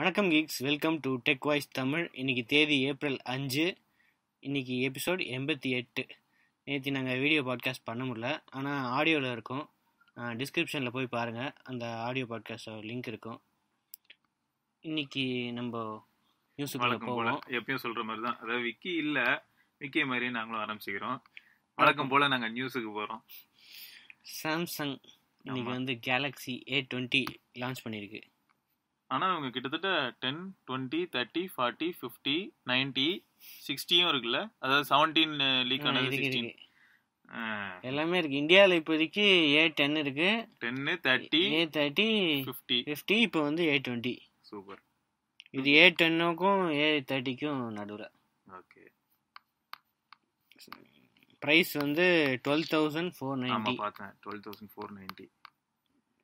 வணக்கம் geeks welcome to tech voice Tamil. இன்னைக்கு தேதி ஏப்ரல் அஞ்சு. இன்னைக்கு எபிசோட் எண்பத்தி எட்டு. நேற்று நாங்கள் வீடியோ பாட்காஸ்ட் பண்ண முடியல. ஆனால் ஆடியோவில் இருக்கும். டிஸ்கிரிப்ஷனில் போய் பாருங்கள் அந்த ஆடியோ பாட்காஸ்ட் லிங்க் இருக்கும். இன்னைக்கு நம்ம நியூஸுக்குள்ளே போவோம். எப்பயும் சொல்ற மாதிரி தான். அதாவது விக்கி இல்ல விக்கி மாதிரியே நாங்களும் ஆரம்பிச்சுக்கிறோம். வழக்கம் போல நாங்க நியூஸுக்கு போறோம். சாம்சங் இன்னைக்கு ஆமா. வந்து கேலக்ஸி ஏ டுவெண்ட்டி லான்ச் பண்ணியிருக்கு ஆனா அவங்க கிட்டத்தட்ட ten twenty thirty forty fifty ninety சிக்ஸ்டியும் இருக்குல்ல? அதாவது செவன்டீன் லீக் ஆ, ஆனது சிக்ஸ்டீன் எல்லாமே இருக்கு. இந்தியாவில் இப்போதைக்கு ஏ டென் இருக்கு. Ten thirty A thirty fifty fifty இப்போ வந்து ஏ டுவெண்ட்டி சூப்பர் இது ஏ டென்னுக்கும் ஏ தேர்ட்டிக்கும் நடுவில். ஓகே ப்ரைஸ் வந்து டுவெல் தௌசண்ட் ஃபோர் ஆமா நைன்டி பார்த்தேன். டுவெல் தௌசண்ட் ஃபோர் நைன்டி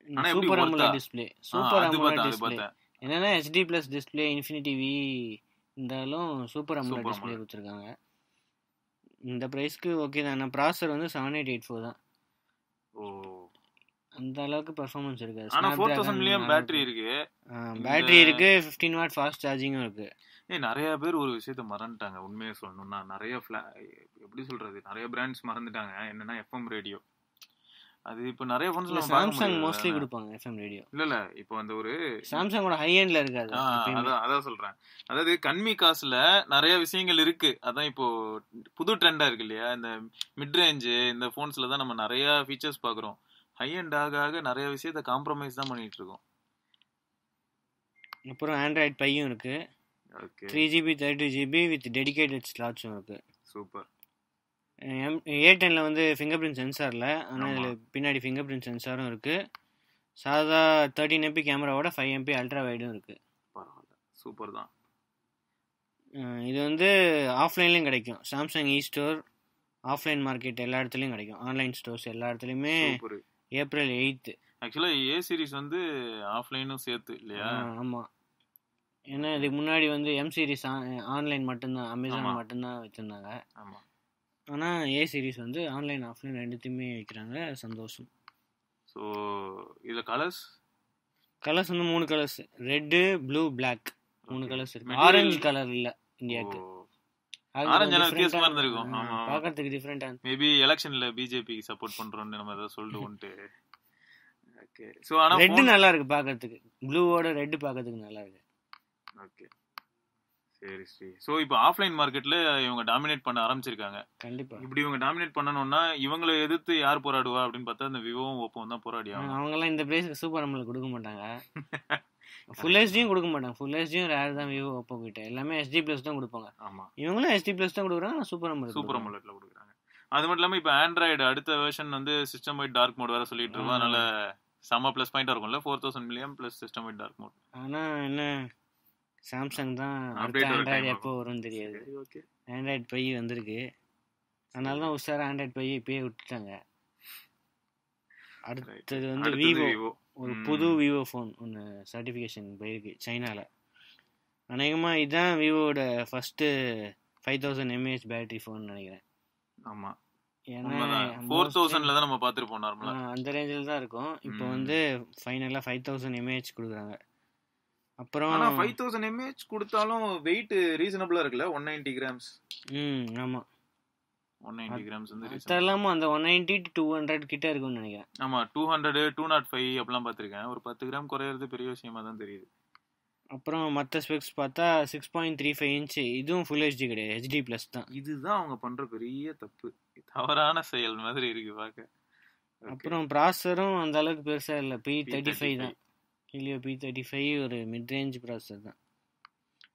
ஆனா சூப்பர் ஆ? டிஸ்பிளே சூப்பர் அது டிஸ்பிளே என்னன்னா HD plus display infinity V இருந்தாலும் சூப்பர் Super டிஸ்பிளே. கொடுத்துருக்காங்க. இந்த ப்ரைஸ்க்கு ஓகே தான். ஆனால் ப்ராசர் வந்து செவன் எயிட் எயிட் ஃபோர் தான். ஓ. அந்த அளவுக்கு பர்ஃபார்மன்ஸ் இருக்காது. ஆனா பேட்டரி இருக்கு. பேட்டரி இருக்கு ஃபிஃப்டீன் வாட் ஃபாஸ்ட் சார்ஜிங்கும் இருக்கு. ஏய் நிறைய பேர் ஒரு விஷயத்த மறந்துட்டாங்க. உண்மையை சொல்லணும்னா நிறைய எப்படி சொல்றது? நிறைய பிராண்ட்ஸ் மறந்துட்டாங்க. என்னன்னா எஃப்எம் ரேடியோ அது இப்போ நிறைய இல்ல ஃபோன்ஸ் சாம்சங் மோஸ்ட்லி கொடுப்பாங்க எஃப்எம் ரேடியோ இல்ல இல்ல. இப்போ அந்த ஒரு சாம்சங்கோட ஹை எண்ட்ல இருக்காது. அதான் அதான் சொல்றேன். அதாவது கம்மி காசுல நிறைய விஷயங்கள் இருக்கு. அதான் இப்போ புது ட்ரெண்டா இருக்கு இல்லையா? இந்த மிட் ரேஞ்சு இந்த போன்ஸ்ல தான் நம்ம நிறைய ஃபீச்சர்ஸ் பாக்குறோம் ஹை அண்ட் ஆக ஆக நிறைய விஷயத்த காம்ப்ரமைஸ் தான் பண்ணிட்டு இருக்கோம். அப்புறம் ஆண்ட்ராய்ட் பையும் இருக்கு. Three GB thirty GB with dedicated ஸ்லாட்ஸும் இருக்கு. சூப்பர் எம் ஏ டென்னில் வந்து ஃபிங்கர் பிரிண்ட் சென்சாரில் ஆனால் ஆமா. இதில் பின்னாடி ஃபிங்கர் பிரிண்ட் சென்சாரும் இருக்குது சாதா தேர்ட்டின் எம்பி கேமராவோட ஃபைவ் எம்பி அல்ட்ரா வைடும் இருக்குது பரவாயில்ல. சூப்பர் தான். இது வந்து ஆஃப்லைன்லேயும் கிடைக்கும். Samsung e store offline market எல்லா இடத்துலையும் கிடைக்கும். ஆன்லைன் ஸ்டோர்ஸ் எல்லா இடத்துலையுமே ஏப்ரல் எயித்து ஆக்சுவலா ஏ சீரிஸ் வந்து ஆஃப்லைனும் சேர்த்து இல்லையா? ஆமாம் ஏன்னா இதுக்கு முன்னாடி வந்து எம் சீரிஸ் ஆன்லைன் மட்டும்தான். அமேசான் மட்டும்தான் வச்சுருந்தாங்க. ஆமா. ஆனால் ஏ சீரிஸ் வந்து ஆன்லைன் ஆஃப்லைன் ரெண்டுத்தையுமே வைக்கிறாங்க. சந்தோஷம். ஸோ இதுல கலர்ஸ் கலர்ஸ் வந்து மூணு கலர்ஸ் ரெட்டு ப்ளூ பிளாக் மூணு கலர்ஸ் இருக்கு. ஆரஞ்சு கலர் இல்ல இந்தியாவுக்கு. பாக்கிறதுக்கு டிஃப்ரெண்டா மேபி எலெக்ஷன்ல பிஜேபி சப்போர்ட் பண்றோம்னு நம்ம ஏதாவது சொல்லிட்டு ஓகே ஸோ ஆனா ரெட் நல்லா இருக்கு பாக்கிறதுக்கு. ப்ளூவோட ரெட் பாக்கிறதுக்கு நல்லா இருக்கு. ஓகே சரி சரி. ஸோ இப்போ ஆஃப்லைன் மார்க்கெட்ல இவங்க டாமினேட் பண்ண ஆரம்பிச்சிருக்காங்க. கண்டிப்பா. இப்படி இவங்க டாமினேட் பண்ணணும்னா இவங்களை எதிர்த்து யார் போராடுவா அப்படின்னு பார்த்தா இந்த விவோவும் ஓப்போவும் தான் போராடி அவங்க எல்லாம் இந்த பிரைஸ்க்கு சூப்பர் அமலுக்கு கொடுக்க மாட்டாங்க. ஃபுல் ஹெச்டியும் கொடுக்க மாட்டாங்க. ஃபுல் ஹெச்டியும் ரேர் தான் விவோ ஓப்போ கிட்ட. எல்லாமே ஹெச்டி பிளஸ் தான் கொடுப்பாங்க. ஆமா. இவங்களும் ஹெச்டி பிளஸ் தான் கொடுக்குறாங்க ஆனால் சூப்பர் அமல் சூப்பர் அமுலட்ல கொடுக்குறாங்க. அது மட்டும் இல்லாம இப்போ ஆண்ட்ராய்டு அடுத்த வெர்ஷன் வந்து சிஸ்டம் வைட் டார்க் மோட் வேற சொல்லிட்டு இருக்கோம். அதனால செம்ம ப்ளஸ் பாயிண்ட் இருக்கும்ல four thousand milliamp plus system wide dark mode ஆனா என்ன? சாம்சங் தான் அடுத்த ஆண்ட்ராய்டு. எப்போ வரும்னு தெரியாது. ஆண்ட்ராய்டு பை வந்திருக்கு. அதனால தான் உஷாரா ஆண்ட்ராய்டு பை இப்பயே விட்டுட்டாங்க. அடுத்தது வந்து விவோ ஒரு. புது விவோ ஃபோன் ஒன்று சர்டிஃபிகேஷன் போயிருக்கு சைனால. அநேகமாக இதுதான் விவோட first five thousand mAh battery phone நினைக்கிறேன். ஆமா. ஏன்னா ஃபோர் தௌசண்ட்ல தான் நம்ம பார்த்துருப்போம் ஆ, நார்மலா அந்த ரேஞ்சில் தான் இருக்கும். இப்போ. வந்து ஃபைனலாக ஃபைவ் தௌசண்ட் எம்ஏஹெச் கொடுக்குறாங்க. அப்புறம் ஆனா ஃபைவ் தௌசண்ட் எம்ஏஹெச் கொடுத்தாலும் வெயிட் ரீசனபிளா இருக்குல்ல? ஒன் நைன்டி கிராம்ஸ் ம் ஆமாம் ஒன் நைன்டி கிராம்ஸ் வந்து. அதெல்லாமும் அந்த ஒன் நைன்டி டு ஹண்ட்ரட் கிட்ட இருக்கும்னு நினைக்கிறேன். ஆமா two hundred two nought five அப்படிலாம் பார்த்திருக்கேன். ஒரு பத்து கிராம் குறையிறது பெரிய விஷயமா தான் தெரியுது. அப்புறம் மற்ற ஸ்பெக்ஸ் பார்த்தா six point three five inch இதுவும் ஃபுல் ஹெச்டி கிடையாது. ஹெச்டி ப்ளஸ் தான். இதுதான் அவங்க பண்ற பெரிய தப்பு. தவறான செயல் மாதிரி இருக்கு பார்க்க. அப்புறம் ப்ராசரும் அந்த அளவுக்கு பெருசாக இல்லை. P thirty five P35. தான். ஹீலியோ பி தேர்ட்டி ஃபைவ் ஒரு மிட் ரேஞ்ச் ப்ராசர் தான்.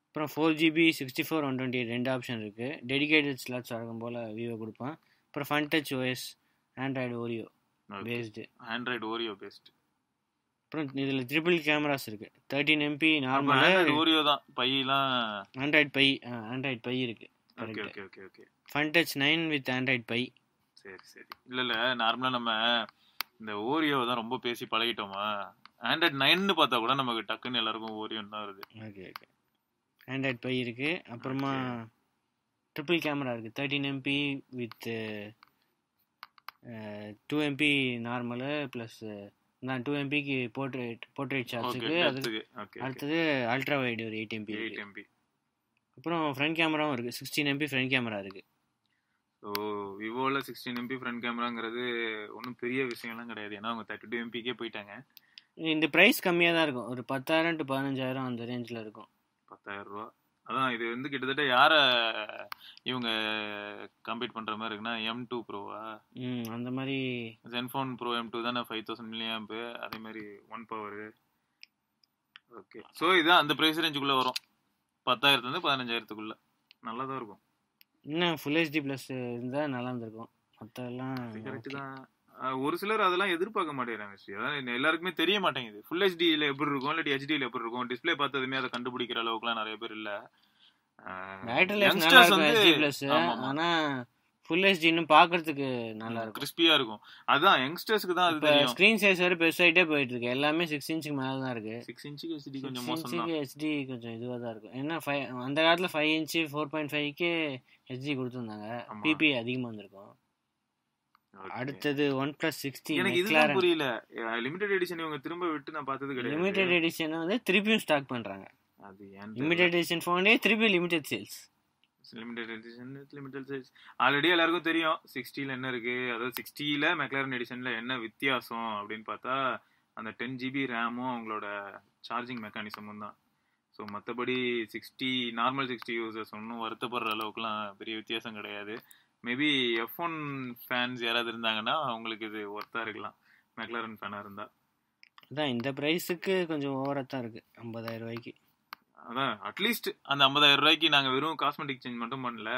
அப்புறம் four GB sixty four one twenty ரெண்டு ஆப்ஷன் இருக்குது டெடிகேட்டட் ஸ்லாட்ஸ் வழக்கம் போல் விவோ கொடுப்பான். அப்புறம் Fun Touch OS Android Oreo. Based Android Oreo best அப்புறம் இதில் ட்ரிபிள் கேமராஸ் இருக்குது தேர்ட்டின் எம்பி நார்மலாக ஓரியோ தான். பையெல்லாம் ஆண்ட்ராய்டு பை ஆண்ட்ராய்டு பை இருக்குது okay okay okay okay Fun Touch nine with Android Pie. சரி சரி. இல்ல இல்ல. நார்மலா நம்ம இந்த ஓரியோ தான் ரொம்ப பேசி பழகிட்டோமா? ஆண்ட்ராய்ட் நைன்னு பார்த்தா கூட நமக்கு டக்குன்னு எல்லாருக்கும் ஓரியோன்னு தான் வருது. ஓகே ஓகே ஆண்ட்ராய்ட் பை இருக்குது அப்புறமா ட்ரிபிள் கேமரா இருக்குது thirteen MP with two MP normal plus நான் டூ எம்பிக்கு போர்ட்ரேட் போர்ட்ரேட் ஷாட்ஸுக்கு அது அடுத்தது அல்ட்ரா வைடு ஒரு எயிட் எம்பி எயிட் எம்பி அப்புறம் ஃப்ரண்ட் கேமராவும் இருக்குது சிக்ஸ்டீன் எம்பி ஃப்ரண்ட் கேமரா இருக்குது ஸோ விவோவில் சிக்ஸ்டீன் எம்பி ஃப்ரண்ட் கேமராங்கிறது ஒன்றும் பெரிய விஷயம்லாம் கிடையாது. ஏன்னா அவங்க தேர்ட்டி டூ எம்பிக்கே போயிட்டாங்க. இந்த ப்ரைஸ் கம்மியாக தான் இருக்கும். ஒரு பத்தாயிரம் டு பதினஞ்சாயிரம் அந்த ரேஞ்சில் இருக்கும். பத்தாயிரம் ரூபா. அதான் இது வந்து கிட்டத்தட்ட யாரை இவங்க கம்பீட் பண்ணுற மாதிரி இருக்குன்னா எம் டூ ப்ரோவா ம் அந்த மாதிரி ஜென்ஃபோன் ப்ரோ எம் டூ தானே ஃபைவ் தௌசண்ட் மில்லியாம்பு அதே மாதிரி ஒன் பவர் ஓகே ஸோ இதான் அந்த ப்ரைஸ் ரேஞ்சுக்குள்ளே வரும். பத்தாயிரத்துலேருந்து பதினஞ்சாயிரத்துக்குள்ள. நல்லா தான் இருக்கும். இன்னும் ஃபுல் ஹெச்டி ப்ளஸ் இருந்தால் நல்லா இருந்திருக்கும். மற்றெல்லாம் கரெக்ட் தான். ஒரு சிலர் அதெல்லாம் எதிர்பார்க்க மாட்டேங்கிறாங்க ஸ்ரீ. அதான் எல்லாருக்குமே தெரிய மாட்டேங்குது. ஃபுல் ஹெச்டியில் எப்படி இருக்கும்? இல்லாட்டி ஹெச்டியில் எப்படி இருக்கும்? டிஸ்ப்ளே பார்த்ததுமே அதை கண்டுபிடிக்கிற அளவுக்குலாம் நிறைய பேர் இல்லை. ஆனால் ஃபுல் ஹெச்டி இன்னும் பார்க்கறதுக்கு நல்லா இருக்கும். கிறிஸ்பியா இருக்கும். அதான் யங்ஸ்டர்ஸ்க்கு தான் அது தெரியும். ஸ்க்ரீன் சைஸ் வேறு பெருசாகிட்டே போயிட்டு இருக்கு. எல்லாமே சிக்ஸ் இன்ச்சுக்கு மேலே தான் இருக்கு. சிக்ஸ் இன்ச்சுக்கு ஹெச்டி கொஞ்சம் மோசம் தான். ஹெச்டி கொஞ்சம் இதுவாக தான் இருக்கும். ஏன்னா அந்த காலத்தில் ஃபைவ் இன்ச்சு ஃபோர் பாயிண்ட் ஃபைவ்க்கு ஹெச்டி கொடுத்துருந்தாங்க. பிபி அதிகமாக வந்திருக்கும். அடுத்தது ஒன் ப்ளஸ் சிக்ஸ்டி எனக்கு இதுதான் புரியல. லிமிடெட் எடிஷன் இவங்க திரும்ப விட்டு நான் பார்த்தது கிடையாது. லிமிடெட் எடிஷன் வந்து திருப்பியும் ஸ்டாக் பண்ணுறாங்க அது ஏன் லிமிடெட் எடிஷன் ஃபோனே திருப்பி limited sales limited edition limited size already எல்லாருக்கும் தெரியும் சிக்ஸ்டியில் என்ன இருக்கு? அதாவது சிக்ஸ்டியில் மெக்லாரன் எடிஷனில் என்ன வித்தியாசம் அப்படின்னு பார்த்தா அந்த டென் ஜிபி ரேமும் அவங்களோட சார்ஜிங் மெக்கானிசமும் தான். ஸோ மற்றபடி சிக்ஸ்டி நார்மல் சிக்ஸ்டி யூசர்ஸ் ஒன்றும் வருத்தப்படுற அளவுக்குலாம் பெரிய வித்தியாசம் கிடையாது. மேபி எஃப் ஒன் ஃபேன்ஸ் யாராவது இருந்தாங்கன்னா அவங்களுக்கு இது ஒர்த்தாக இருக்கலாம். மெக்லாரன் ஃபேனாக இருந்தால் அதான் இந்த ப்ரைஸுக்கு கொஞ்சம் ஓவராக தான் இருக்குது ஐம்பதாயிரம் ரூபாய்க்கு. அதான் அட்லீஸ்ட் அந்த ஐம்பதாயிரம் ரூபாய்க்கு நாங்கள் வெறும் காஸ்மெட்டிக் சேஞ்ச் மட்டும் பண்ணல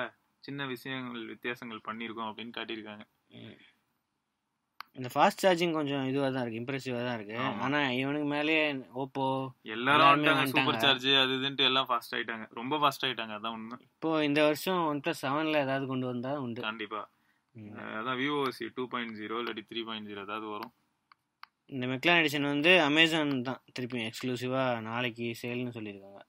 சின்ன விஷயங்கள் வித்தியாசங்கள் பண்ணியிருக்கோம் அப்படின்னு காட்டியிருக்காங்க. இந்த ஃபாஸ்ட் சார்ஜிங் கொஞ்சம் இதுவாக தான் இருக்குது இம்ப்ரெசிவாக தான் இருக்குது. ஆனால் இவனுக்கு மேலேயே ஓப்போ எல்லாரும் வந்துட்டாங்க சூப்பர். சார்ஜ் அது இதுன்ட்டு எல்லாம் ஃபாஸ்ட் ஆயிட்டாங்க. ரொம்ப ஃபாஸ்ட் ஆயிட்டாங்க அதான் உண்மை. இப்போ இந்த வருஷம் ஒன் ப்ளஸ் செவனில் ஏதாவது கொண்டு வந்தால் உண்டு. கண்டிப்பா. ம். அஹ் அதான் விவோசி டூ பாயிண்ட் ஜீரோ இல்லாட்டி த்ரீ பாயிண்ட் ஜீரோ ஏதாவது வரும். இந்த மெக்லான் எடிஷன் வந்து அமேசான் தான் திருப்பி எக்ஸ்க்ளூசிவாக நாளைக்கு சேல்னு சொல்லியிருக்காங்க.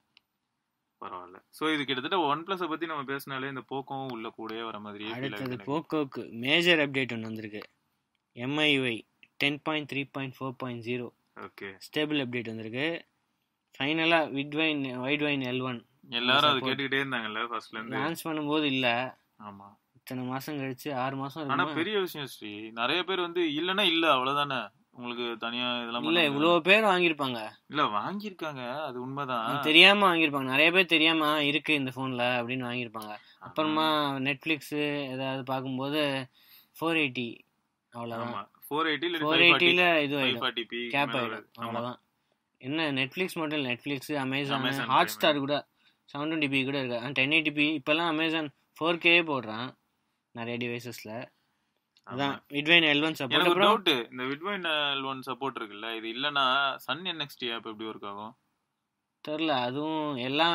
பரவாயில்ல. ஸோ இது கிட்டத்தட்ட ஒன் பிளஸை பத்தி நம்ம பேசினாலே இந்த போக்கவும் உள்ள கூடயே வர feel அடுத்தது. போக்கோக்கு மேஜர் அப்டேட் ஒன்று வந்திருக்கு. MIUI ten point three point four point zero okay stable update வந்திருக்கு. ஃபைனலாக Widevine Widevine L one எல்லாரும் அது. கேட்டுக்கிட்டே இருந்தாங்கல்ல ஃபர்ஸ்ட்ல இருந்து? லான்ச் பண்ணும்போது இல்லை. ஆமா. இத்தனை மாதம் கழிச்சு ஆறு மாதம் ஆனா இருக்குமா? பெரிய விஷயம் ஸ்ரீ நிறைய பேர் வந்து இல்லன்னா இல்ல அவ்வளவுதானே? உங்களுக்கு தனியா இதெல்லாம் இல்லை பண்ண இவ்வளோ பேர் வாங்கியிருப்பாங்க. இல்ல வாங்கியிருக்காங்க. அது உண்மைதான். தெரியாம வாங்கியிருப்பாங்க. நிறைய பேர் தெரியாம "ஆ, இருக்கு இந்த ஃபோன்ல அப்படின்னு வாங்கியிருப்பாங்க. அப்புறமா நெட்ஃப்ளிக்ஸ் ஏதாவது பார்க்கும்போது ஃபோர் எயிட்டி அவ்வளோதான் ஃபோர் எயிட்டி ஃபோர் எயிட்டியில் இது பி கேப் அவ்வளோதான் என்ன நெட்ஃப்ளிக்ஸ் மட்டும் இல்லை Netflix Amazon Amazon Hotstar கூட செவன் டுவெண்ட்டி பி கூட இருக்கு. டென் எயிட்டி பி இப்போல்லாம் அமேசான் ஃபோர் கே போடுறான் நிறைய டிவைசஸில் அதான் விட்வைன் எல் ஒன் சப்போர்ட் எனக்கு டவுட் இந்த விட்வைன் ஒன் சப்போர்ட் இருக்குல்ல இது இல்லனா சன் என்எக்ஸ்டி ஆப் எப்படி ஒர்க் ஆகும்? தெரில அதுவும் எல்லா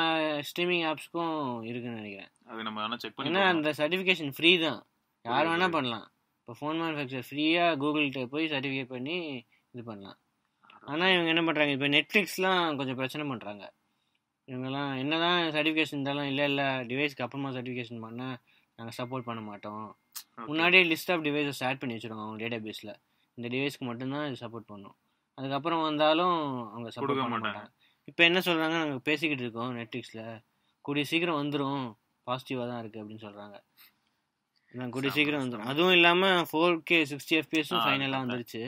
ஸ்ட்ரீமிங் ஆப்ஸ்க்கும் இருக்குன்னு நினைக்கிறேன். அது நம்ம வேணா செக் பண்ணி ஏன்னா. அந்த சர்டிஃபிகேஷன் ஃப்ரீ தான். யார் வேணா. பண்ணலாம். இப்போ ஃபோன் மேனுஃபேக்சர் ஃப்ரீயாக கூகுள்கிட்ட போய் சர்டிஃபிகேட் பண்ணி இது பண்ணலாம். ஆனால் இவங்க என்ன பண்ணுறாங்க இப்போ நெட்ஃப்ளிக்ஸ்லாம் கொஞ்சம் பிரச்சனை பண்ணுறாங்க இவங்கெல்லாம் என்னதான் சர்டிஃபிகேஷன் இருந்தாலும் இல்லை இல்லை டிவைஸ்க்கு அப்புறமா சர்டிஃபிகேஷன் பண்ணால் நாங்கள் சப்போர்ட் பண்ண மாட்டோம். முன்னாடியே லிஸ்ட் ஆஃப் டிவைசஸ் ஆட் பண்ணி வச்சிருவாங்க அவங்க டேட்டா பேஸில் இந்த டிவைஸ்க்கு மட்டும்தான் இது சப்போர்ட் பண்ணும். அதுக்கப்புறம் வந்தாலும் அவங்க சப்போர்ட் பண்ண மாட்டாங்க. மாட்டாங்க. இப்போ என்ன சொல்கிறாங்க நாங்கள் பேசிக்கிட்டு இருக்கோம் நெட்ஃப்ளிக்ஸில் கூடிய சீக்கிரம் வந்துடும் பாசிட்டிவாக தான் இருக்குது அப்படின்னு சொல்கிறாங்க நான் கூடிய சீக்கிரம் வந்துடும். அதுவும் இல்லாமல் ஃபோர் கே சிக்ஸ்டி எஃபிஎஸும் ஃபைனலாக. வந்துருச்சு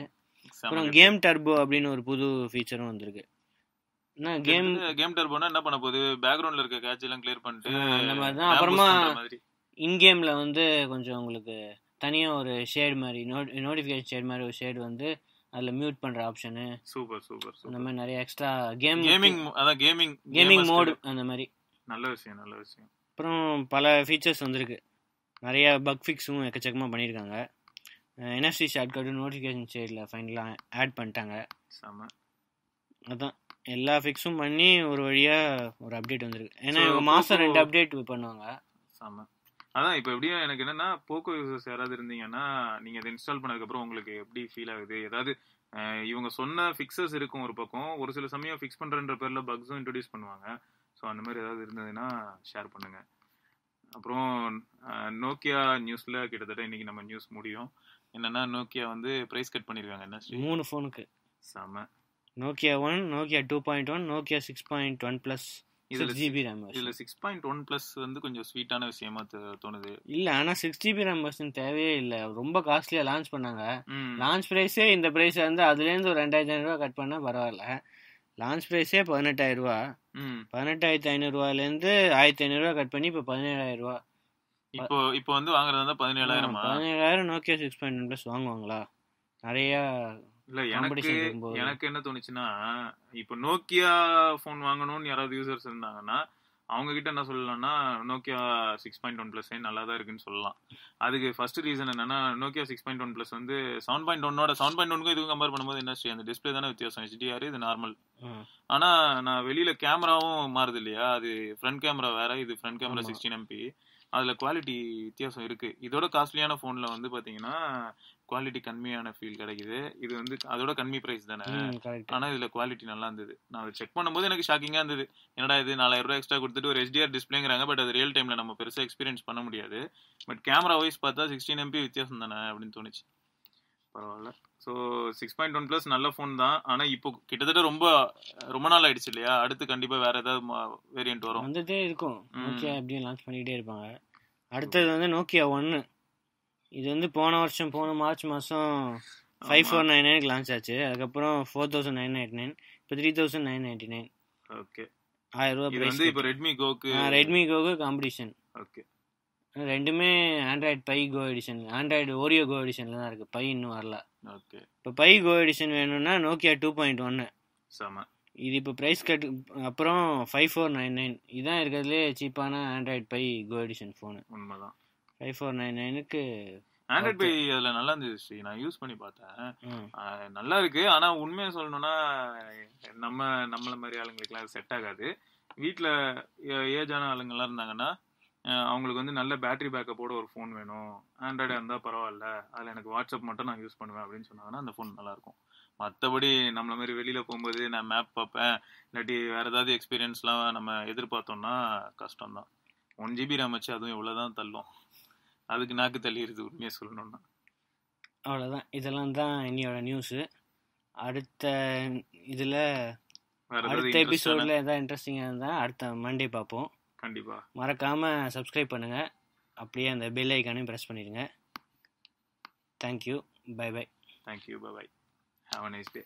அப்புறம். கேம் டர்போ அப்படின்னு ஒரு புது ஃபீச்சரும் வந்திருக்கு என்ன கேம் கேம் டர்போனா என்ன பண்ண போகுது பேக்ரவுண்ட்ல இருக்க கேட்ச் எல்லாம் கிளியர் பண்ணிட்டு மாதிரி தான். அப்புறமா மாதிரி. இன்கேமில் வந்து கொஞ்சம் உங்களுக்கு தனியாக ஒரு ஷேட் மாதிரி நோட் நோட்டிஃபிகேஷன் ஷேட் மாதிரி ஒரு ஷேட் வந்து அதில் மியூட் பண்ணுற ஆப்ஷனு சூப்பர் சூப்பர் அந்த சூப்பர் மாதிரி நிறைய எக்ஸ்ட்ரா கேம் கேமிங் அதான் கேமிங் கேமிங் மோடு அந்த மாதிரி நல்ல விஷயம் நல்ல விஷயம் அப்புறம் பல ஃபீச்சர்ஸ் வந்திருக்கு நிறைய பக் ஃபிக்ஸும் எக்கச்சக்கமாக பண்ணியிருக்காங்க என்எஃப்சி ஷார்ட்கட்டு நோட்டிஃபிகேஷன் ஷேடில் ஃபைனலாக ஆட் பண்ணிட்டாங்க. செம. அதான் எல்லா ஃபிக்ஸும் பண்ணி ஒரு வழியாக ஒரு அப்டேட் வந்திருக்கு. ஏன்னா மாதம் ரெண்டு அப்டேட் பண்ணுவாங்க. செம. அதான் இப்போ எப்படியும் எனக்கு என்னன்னா போக்கோ யூசர்ஸ் யாராவது இருந்தீங்கன்னா நீங்க அதை இன்ஸ்டால் பண்ணதுக்கு அப்புறம் உங்களுக்கு எப்படி ஃபீல் ஆகுது? ஏதாவது இவங்க சொன்ன ஃபிக்ஸஸ் இருக்கும் ஒரு பக்கம். ஒரு சில சமயம் ஃபிக்ஸ் பண்றன்ற பேர்ல பக்ஸும் இன்ட்ரடியூஸ் பண்ணுவாங்க. ஸோ அந்த மாதிரி ஏதாவது இருந்ததுன்னா ஷேர் பண்ணுங்க. அப்புறம் நோக்கியா நியூஸ்ல கிட்டத்தட்ட இன்னைக்கு நம்ம நியூஸ் முடியும். என்னன்னா நோக்கியா வந்து பிரைஸ் கட் பண்ணிருக்காங்க. என்ன மூணு ஃபோனுக்கு செம. Nokia one Nokia two point one Nokia six point one plus இதுல ஜிபி ரேம் இதுல சிக்ஸ் பாயிண்ட் ஒன் பிளஸ் வந்து கொஞ்சம் ஸ்வீட்டான விஷயமா தோணுது. இல்லை ஆனால் சிக்ஸ் ஜிபி ரேம் வெர்ஷன் தேவையே இல்லை. ரொம்ப காஸ்ட்லியாக லான்ச் பண்ணாங்க. லான்ச் ப்ரைஸே இந்த ப்ரைஸ் வந்து அதுலேருந்து ஒரு ரெண்டாயிரத்தி ஐநூறுரூவா கட் பண்ணால் பரவாயில்ல. லான்ச் ப்ரைஸே பதினெட்டாயிரரூவா. பதினெட்டாயிரத்தி ஐநூறுரூவாலேருந்து ஆயிரத்தி ஐநூறுரூவா கட் பண்ணி இப்போ பதினேழாயிரரூவா. இப்போ இப்போ வந்து வாங்குறது வந்து பதினேழாயிரமா? பதினேழாயிரம் Nokia six point one plus வாங்குவாங்களா? நிறையா இல்ல எனக்கு. எனக்கு என்ன தோணுச்சுன்னா இப்போ நோக்கியா ஃபோன் வாங்கணும்னு யாராவது யூசர்ஸ் இருந்தாங்கன்னா அவங்க கிட்ட என்ன சொல்லலாம்னா Nokia six point one plus நல்லா தான் இருக்குன்னு சொல்லலாம். அதுக்கு ஃபர்ஸ்ட் ரீசன் என்னன்னா Nokia six point one plus வந்து செவன் பாயிண்ட் ஒன்னோட செவன் பாயிண்ட் ஒன்னுக்கும் இதுக்கும் கம்பேர் பண்ணும்போது என்ன அந்த டிஸ்பிளே தானே வித்தியாசம். ஹெச்டிஆர் இது நார்மல் ஆனா நான் வெளியில கேமராவும் மாறுது இல்லையா அது ஃப்ரண்ட் கேமரா வேற இது ஃப்ரண்ட் கேமரா. சிக்ஸ்டீன் எம்பி அதுல குவாலிட்டி வித்தியாசம் இருக்கு. இதோட காஸ்ட்லியான போன்ல வந்து பாத்தீங்கன்னா குவாலிட்டி கம்மியான ஃபீல் கிடைக்குது. இது வந்து அதோட கம்மி பிரைஸ் தானே? ம் கரெக்ட் ஆனா இதுல குவாலிட்டி நல்லா இருந்தது. நான் அதை செக் பண்ணும்போது எனக்கு ஷாக்கிங்கா இருந்தது. என்னடா இது நாலாயிரம் ரூபாய் எக்ஸ்ட்ரா கொடுத்துட்டு ஒரு HDR டிஸ்பிளேங்கிறாங்க பட் அது ரியல் டைம்ல நம்ம பெருசா எக்ஸ்பீரியன்ஸ் பண்ண முடியாது. பட் கேமரா வைஸ் பார்த்தா சிக்ஸ்டீன் எம்பி வித்தியாசம் தானே அப்படின்னு தோணுச்சு. பரவாயில்ல. So six point one plus நல்ல ஃபோன் தான். ஆனா இப்போ கிட்டத்தட்ட ரொம்ப ரொம்ப நாள் ஆயிடுச்சு இல்லையா? அடுத்து கண்டிப்பா வேற ஏதாவது வேரியன்ட் வரும். வந்துட்டே இருக்கும். நோக்கியா எப்படியும் லான்ச் பண்ணிக்கிட்டே இருப்பாங்க. அடுத்தது வந்து நோக்கியா ஒன்று இது வந்து போன வருஷம் போன மார்ச் மாதம் ஃபைவ் ஃபோர் நைன் நைனுக்கு லான்ச் ஆச்சு. அதுக்கப்புறம் four thousand nine ninety nine இப்போ three thousand nine ninety nine okay ஆயிரம் ரூபா இது வந்து இப்போ ரெட்மி கோக்கு ரெட்மி கோகு காம்படிஷன் ஓகே ரெண்டுமே Android Pie Go edition Android Oreo Go எடிஷனில் தான் இருக்குது பை இன்னும் வரல. ஓகே இப்போ பை கோ எடிஷன் வேணும்னா நோக்கியா டூ பாயிண்ட் ஒன்று செம. இது இப்போ ப்ரைஸ் கட் அப்புறம் ஃபைவ் ஃபோர் நைன் நைன் இதுதான் இருக்கிறதுலே சீப்பான Android Pie Go edition phone உண்மைதான். ஃபைவ் ஃபோர் நைன் நைனுக்கு ஆண்ட்ராய்ட் பை அதுல நல்லா இருந்துச்சு ஸ்ரீ. நான் யூஸ் பண்ணி பார்த்தேன். நல்லா இருக்கு. ஆனா உண்மையை சொல்லணும்னா நம்ம நம்மள மாதிரி ஆளுங்களுக்குலாம் செட் ஆகாது. வீட்ல ஏஜான ஆளுங்கெல்லாம் இருந்தாங்கன்னா அவங்களுக்கு வந்து நல்ல பேட்டரி பேக்கப்போட ஒரு ஃபோன் வேணும். ஆண்ட்ராய்டா இருந்தா பரவாயில்ல. அதுல எனக்கு வாட்ஸ்அப் மட்டும் நான் யூஸ் பண்ணுவேன் அப்படின்னு சொன்னாங்கன்னா அந்த ஃபோன் நல்லா இருக்கும். மற்றபடி நம்மள மாதிரி வெளியில போகும்போது நான் மேப் பார்ப்பேன். இல்லாட்டி வேற ஏதாவது எக்ஸ்பீரியன்ஸ்லாம் நம்ம எதிர்பார்த்தோம்னா கஷ்டம்தான். ஒன் ஜிபி ரேம் வச்சு அதுவும் இவ்வளவுதான் தள்ளும். அதுக்கு நாக்கு தள்ளிடுது உண்மையை சொல்லணும்னா. அவ்வளோதான் இதெல்லாம் தான் இன்னையோட நியூஸு அடுத்த இதில் அடுத்த எபிசோடில் எதாவது இன்ட்ரெஸ்டிங்காக இருந்தால் அடுத்த மண்டே பார்ப்போம். கண்டிப்பா. மறக்காமல் சப்ஸ்கிரைப் பண்ணுங்கள் அப்படியே அந்த பெல் ஐக்கானையும் ப்ரெஸ் பண்ணிடுங்க. Thank you bye bye you. Bye bye. Have a nice day.